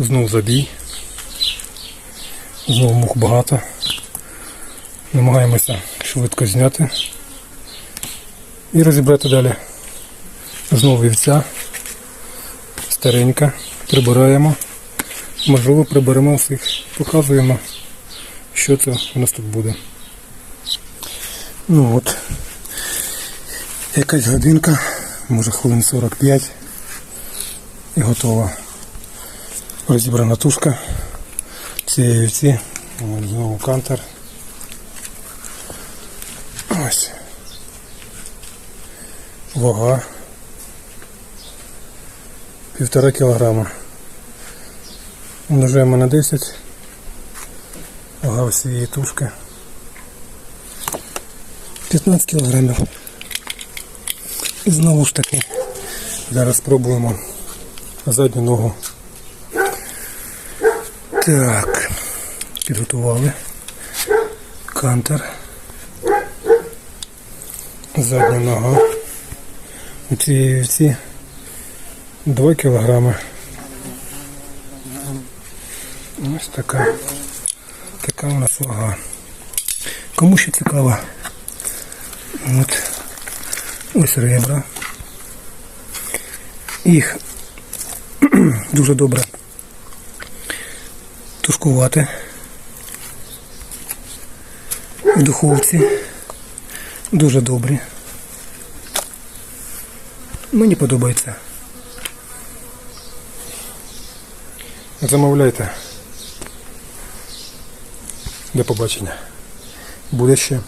Знов забій. Знову мух багато. Намагаємося швидко зняти і розібрати далі. Знову вівця. Старенька. Прибираємо. Можливо, приберемо всіх. Показуємо, що це у нас тут буде. Ну от. Якась годинка, може хвилин 45 і готова. Розібрана тушка цієї вівці. Ось Знову кантер. Ось. Вага. Півтора кілограма. Умножаємо на 10. Вага всієї тушки. 15 кілограмів. І знову ж таки. Зараз спробуємо задню ногу. Так. Підготували. Кантер. Задня нога. У цієї вівці 2 кілограми. Ось така. Така у нас вага. Кому ще цікаво? От. Ось ребра. Їх дуже добре тушкувати в духовці. Дуже добрі. Мені подобається. Замовляйте. До побачення. Буде ще.